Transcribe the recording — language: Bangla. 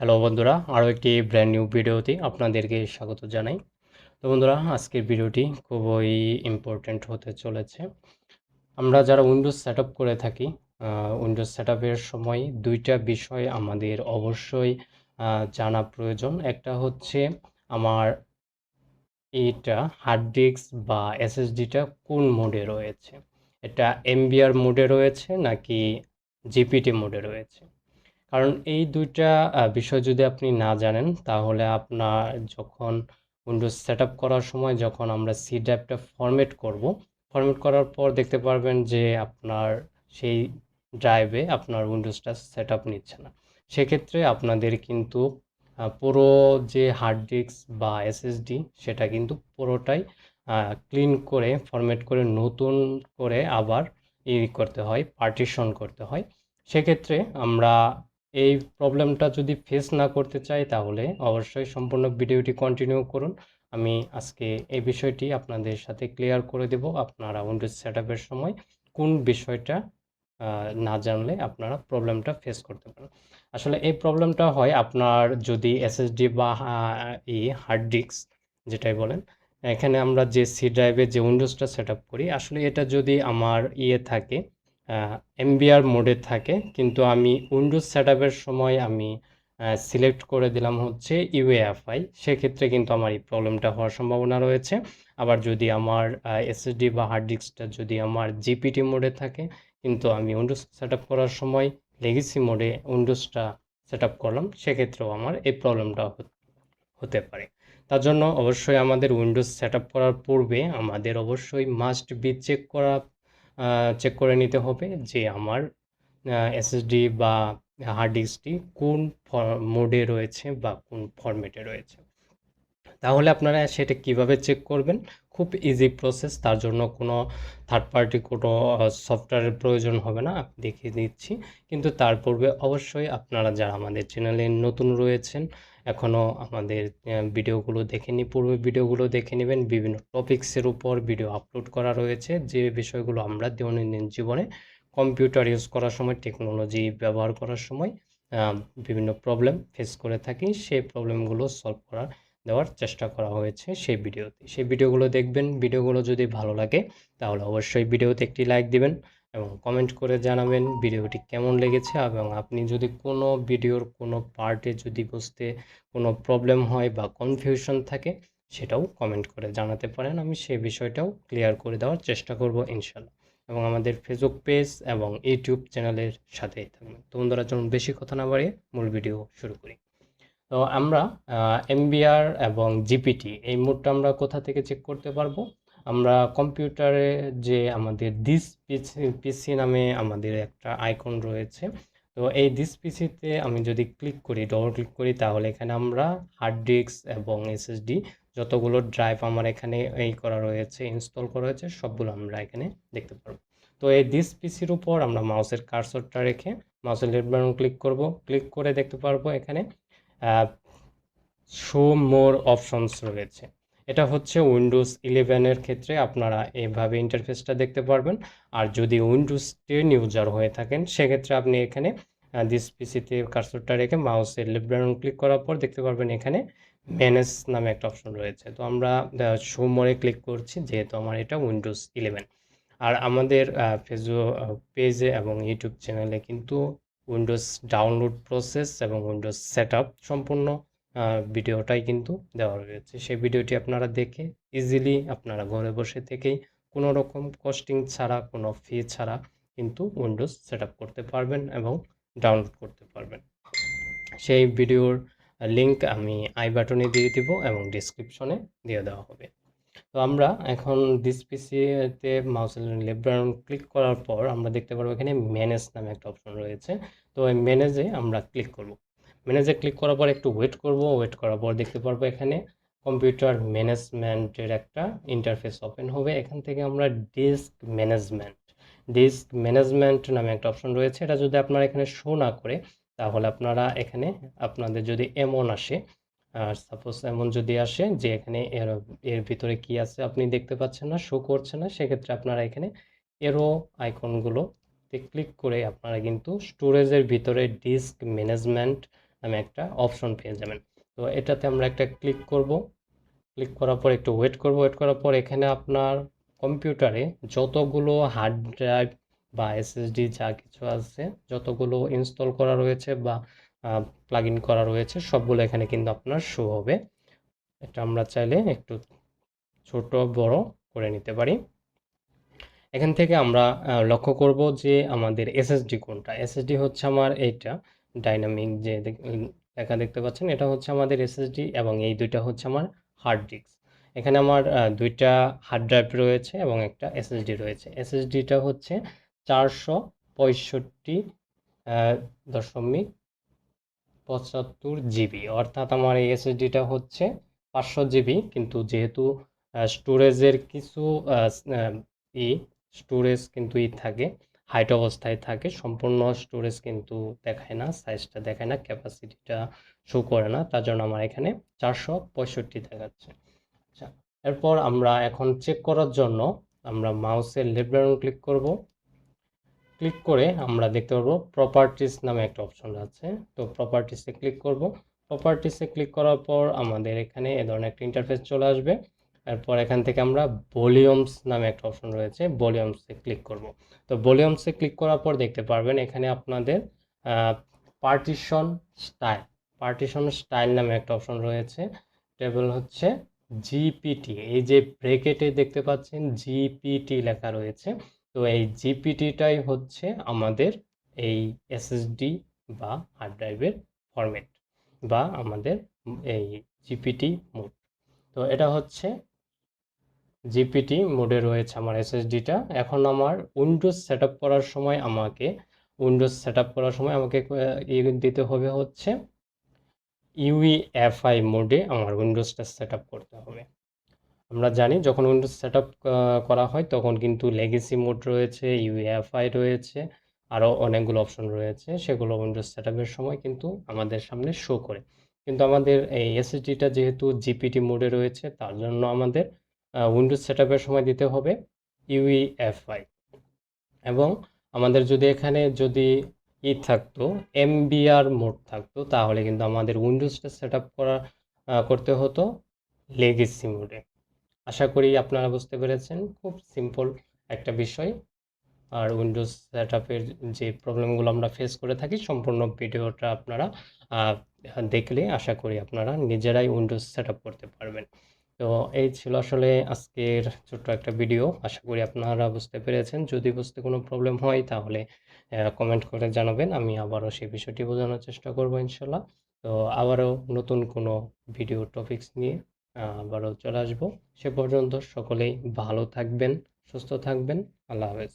হ্যালো বন্ধুরা, আরও একটি ব্র্যান্ড নিউ ভিডিওতে আপনাদেরকে স্বাগত জানাই। তো বন্ধুরা, আজকের ভিডিওটি খুবই ইম্পর্ট্যান্ট হতে চলেছে। আমরা যারা উইন্ডোজ সেট করে থাকি উইন্ডোজ সেট সময় দুইটা বিষয় আমাদের অবশ্যই জানা প্রয়োজন। একটা হচ্ছে আমার এটা হার্ড ডিস্ক বা এসএসডিটা কোন মোডে রয়েছে? এটা এমবিআর মোডে রয়েছে নাকি জিপিটি মোডে রয়েছে? কারণ এই দুইটা বিষয় যদি আপনি না জানেন, তাহলে আপনার যখন উইন্ডোজ সেট করার সময় যখন আমরা সি ড্রাইভটা ফরম্যাট করব ফরম্যাট করার পর দেখতে পারবেন যে আপনার সেই ড্রাইভে আপনার উইন্ডোজটা সেট আপ নিচ্ছে না। সেক্ষেত্রে আপনাদের কিন্তু পুরো যে হার্ড ডিস্ক বা এসএসডি সেটা কিন্তু পুরোটাই ক্লিন করে ফরম্যাট করে, নতুন করে আবার ই করতে হয় পার্টিশন করতে হয়। সেক্ষেত্রে আমরা এই প্রবলেমটা যদি ফেস না করতে চাই তাহলে অবশ্যই সম্পূর্ণ ভিডিওটি কন্টিনিউ করুন। আমি আজকে এই বিষয়টি আপনাদের সাথে ক্লিয়ার করে দেব আপনারা উইন্ডোজ সেট সময় কোন বিষয়টা না জানলে আপনারা প্রবলেমটা ফেস করতে পারেন। আসলে এই প্রবলেমটা হয় আপনার যদি এসএসডি বা ই হার্ড ডিস্ক যেটাই বলেন, এখানে আমরা যে সি ড্রাইভে যে উইন্ডোজটা সেট করি, আসলে এটা যদি আমার ইয়ে থাকে এমবিআর মোডে থাকে, কিন্তু আমি উইন্ডোজ সেট সময় আমি সিলেক্ট করে দিলাম হচ্ছে ইউএএফআই সেক্ষেত্রে কিন্তু আমার এই প্রবলেমটা হওয়ার সম্ভাবনা রয়েছে। আবার যদি আমার এসএসডি বা হার্ড ডিস্কটা যদি আমার জিপিটি মোডে থাকে, কিন্তু আমি উইন্ডোজ সেট করার সময় লেগেসি মোডে উইন্ডোজটা সেট করলাম, সেক্ষেত্রেও আমার এই প্রবলেমটা হতে পারে। তার জন্য অবশ্যই আমাদের উইন্ডোজ সেট করার পূর্বে আমাদের অবশ্যই মাস্ট বি চেক করা চেক করে নিতে হবে যে আমার এসএসডি বা হার্ড ডিস্কটি কোন মোডে রয়েছে বা কোন ফরম্যাটে রয়েছে। তাহলে আপনারা সেটা কীভাবে চেক করবেন? খুব ইজি প্রসেস তার জন্য কোনো থার্ড পার্টি কোনো সফটওয়্যারের প্রয়োজন হবে না দেখিয়ে দিচ্ছি। কিন্তু তার পূর্বে অবশ্যই আপনারা যারা আমাদের চ্যানেলে নতুন রয়েছেন এখনও আমাদের ভিডিওগুলো দেখে নি পূর্বে ভিডিওগুলো দেখে নেবেন, বিভিন্ন টপিক্সের উপর ভিডিও আপলোড করা রয়েছে। যে বিষয়গুলো আমরা দৈনন্দিন জীবনে কম্পিউটার ইউজ করার সময় টেকনোলজি ব্যবহার করার সময় বিভিন্ন প্রবলেম ফেস করে থাকি, সেই প্রবলেমগুলো সলভ করার দেওয়ার চেষ্টা করা হয়েছে সেই ভিডিওতে। সেই ভিডিওগুলো দেখবেন, ভিডিওগুলো যদি ভালো লাগে, তাহলে অবশ্যই ভিডিওতে একটি লাইক দিবেন এবং কমেন্ট করে জানাবেন ভিডিওটি কেমন লেগেছে এবং আপনি যদি কোনো ভিডিওর কোনো পার্টে যদি বুঝতে কোনো প্রবলেম হয় বা কনফিউশন থাকে, সেটাও কমেন্ট করে জানাতে পারেন। আমি সেই বিষয়টাও ক্লিয়ার করে দেওয়ার চেষ্টা করব ইনশাল্লাহ। এবং আমাদের ফেসবুক পেজ এবং ইউটিউব চ্যানেলের সাথেই থাকবেন। তো বন্ধুরা, চলুন বেশি কথা না বাড়িয়ে মূল ভিডিও শুরু করি। তো আমরা এমবিআর এবং জিপিটি এই মোডটা আমরা কোথা থেকে চেক করতে পারব? আমরা কম্পিউটারে যে আমাদের দিস পিসি পিসি নামে আমাদের একটা আইকন রয়েছে। তো এই দিস পিসিতে আমি যদি ক্লিক করি ডবল ক্লিক করি, তাহলে এখানে আমরা হার্ড ডিস্ক এবং এসএসডি যতগুলো ড্রাইভ আমার এখানে এই করা রয়েছে ইনস্টল করা হয়েছে, সবগুলো আমরা এখানে দেখতে পারব। তো এই দিস পিসির উপর আমরা মাউসের কার্সরটা রেখে মাউসের লেফট বাটন ক্লিক করব। ক্লিক করে দেখতে পারব এখানে শো মোর অপশনস রয়েছে। এটা হচ্ছে উইন্ডোজ ইলেভেনের ক্ষেত্রে আপনারা এভাবে ইন্টারফেসটা দেখতে পারবেন। আর যদি উইন্ডোজ টেন ইউজার হয়ে থাকেন, সেক্ষেত্রে আপনি এখানে দিস পিসিতে কার্সরটা রেখে মাউসের লেফট বাটন ক্লিক করার পর দেখতে পারবেন এখানে ম্যানেজ নামে একটা অপশন রয়েছে। তো আমরা শো মোরে ক্লিক করছি, যেহেতু আমার এটা উইন্ডোজ ইলেভেন। আর আমাদের ফেসবুক পেজে এবং ইউটিউব চ্যানেলে কিন্তু উইন্ডোজ ডাউনলোড প্রসেস এবং উইন্ডোজ সেট সম্পূর্ণ ভিডিওটাই কিন্তু দেওয়া রয়েছে। সেই ভিডিওটি আপনারা দেখে ইজিলি আপনারা ঘরে বসে থেকেই কোনো রকম কস্টিং ছাড়া, কোনো ফি ছাড়া কিন্তু উইন্ডোজ সেট করতে পারবেন এবং ডাউনলোড করতে পারবেন। সেই ভিডিওর লিংক আমি আই বাটনে দিয়ে দিব এবং ডিসক্রিপশনে দিয়ে দেওয়া হবে। তো আমরা এখন দিস পিসিতে মাউসের লেফট ক্লিক করার পর আমরা দেখতে পারব এখানে ম্যানেজ নামে একটা অপশন রয়েছে। তো এই ম্যানেজে আমরা ক্লিক করব। ম্যানেজে ক্লিক করার পর একটু ওয়েট করব। ওয়েট করার পর দেখতে পারব এখানে কম্পিউটার ম্যানেজমেন্টের একটা ইন্টারফেস ওপেন হবে। এখান থেকে আমরা ডিস্ক ম্যানেজমেন্ট ডিস্ক ম্যানেজমেন্ট নামে একটা অপশন রয়েছে। এটা যদি আপনারা এখানে শো না করে, তাহলে আপনারা এখানে আপনাদের যদি এমন আসে আর সাপোজ এমন যদি আসে যে এখানে এর এর ভিতরে কি আছে আপনি দেখতে পাচ্ছেন না শো করছে না, সেক্ষেত্রে আপনারা এখানে এরো আইকনগুলো ক্লিক করে আপনারা কিন্তু স্টোরেজের ভিতরে ডিস্ক ম্যানেজমেন্ট নামে একটা অপশন পেয়ে যাবেন। তো এটাতে আমরা একটা ক্লিক করব। ক্লিক করার পর একটু ওয়েট করব। ওয়েট করার পর এখানে আপনার কম্পিউটারে যতগুলো হার্ড ড্রাইভ বা এসএসডি যা কিছু আছে, যতগুলো ইনস্টল করা রয়েছে বা প্লাগ ইন করা রয়েছে, সবগুলো এখানে কিন্তু আপনার শো হবে। এটা আমরা চাইলে একটু ছোট, বড় করে নিতে পারি। এখান থেকে আমরা লক্ষ্য করব যে আমাদের এসএসডি কোনটা? এসএসডি হচ্ছে আমার এইটা ডাইনামিক যে লেখা দেখতে পাচ্ছেন, এটা হচ্ছে আমাদের এসএসডি এবং এই দুইটা হচ্ছে আমার হার্ড ডিস্ক এখানে আমার দুইটা হার্ড ড্রাইভ রয়েছে এবং একটা এসএসডি রয়েছে। এসএসডিটা হচ্ছে চারশো পঁয়ষট্টি দশমিক পঁচাত্তর জিবি। অর্থাৎ আমার এই এসএসডিটা হচ্ছে পাঁচশো জিবি, কিন্তু যেহেতু স্টোরেজের কিছু ই, স্টোরেজ কিন্তু ই থাকে, হাইট অবস্থায় থাকে, সম্পূর্ণ স্টোরেজ কিন্তু দেখায় না, সাইজটা দেখায় না, ক্যাপাসিটিটা শো করে না, তার জন্য আমার এখানে চারশো পঁয়ষট্টি দেখাচ্ছে। আচ্ছা এরপর আমরা এখন চেক করার জন্য আমরা মাউসের লেফট বাটন ক্লিক করব। ক্লিক করে আমরা দেখতে পারব প্রপার্টিস নামে একটা অপশন আছে। তো প্রপার্টিসে ক্লিক করব। প্রপার্টিসে ক্লিক করার পর আমাদের এখানে এ ধরনের একটা ইন্টারফেস চলে আসবে। এরপর এখান থেকে আমরা ভলিউমস নামে একটা অপশন রয়েছে ভলিউমসে ক্লিক করব। তো ভলিউমসে ক্লিক করার পর দেখতে পারবেন এখানে আপনাদের পার্টিশন স্টাইল পার্টিশন স্টাইল নামে একটা অপশন রয়েছে। টেবিল হচ্ছে জিপিটি এই যে ব্রেকেটে দেখতে পাচ্ছেন জিপিটি লেখা রয়েছে। তো এই জিপিটিটাই হচ্ছে আমাদের এই এসএসডি বা হার্ড ড্রাইভের ফরম্যাট বা আমাদের এই জিপিটি মোড তো এটা হচ্ছে জিপিটি মোডে রয়েছে আমার এসএসডিটা এখন আমার উইন্ডোজ সেট করার সময় আমাকে উইন্ডোজ সেট করার সময় আমাকে ই দিতে হবে হচ্ছে ইউইএফআই মোডে আমার উইন্ডোজটা সেট করতে হবে। আমরা জানি যখন উইন্ডোজ সেট করা হয় তখন কিন্তু লেগেসি মোড রয়েছে ইউএফআই রয়েছে আরও অনেকগুলো অপশন রয়েছে। সেগুলো উইন্ডোজ সেট সময় কিন্তু আমাদের সামনে শো করে। কিন্তু আমাদের এই এসএসডিটা যেহেতু জিপিটি মোডে রয়েছে, তার জন্য আমাদের উইন্ডোজ সেট সময় দিতে হবে ইউইএফআই এবং আমাদের যদি এখানে যদি ই থাকতো এমবিআর মোড থাকতো, তাহলে কিন্তু আমাদের উইন্ডোজটা সেট আপ করা করতে হতো লেগেসি মোডে আশা করি আপনারা বুঝতে পেরেছেন, খুব সিম্পল একটা বিষয়। আর উইন্ডোজ সেট যে প্রবলেমগুলো আমরা ফেস করে থাকি, সম্পূর্ণ ভিডিওটা আপনারা দেখলে আশা করি আপনারা নিজেরাই উইন্ডোজ সেট আপ করতে পারবেন। তো এই ছিল আসলে আজকের ছোট্ট একটা ভিডিও আশা করি আপনারা বুঝতে পেরেছেন। যদি বুঝতে কোনো প্রবলেম হয়, তাহলে কমেন্ট করে জানাবেন। আমি আবারও সেই বিষয়টি বোঝানোর চেষ্টা করব ইনশাল্লাহ তো আবারও নতুন কোনো ভিডিও টপিকস নিয়ে আবারও চলে আসব। সে পর্যন্ত সকলেই ভালো থাকবেন সুস্থ থাকবেন। আল্লাহ হাফেজ।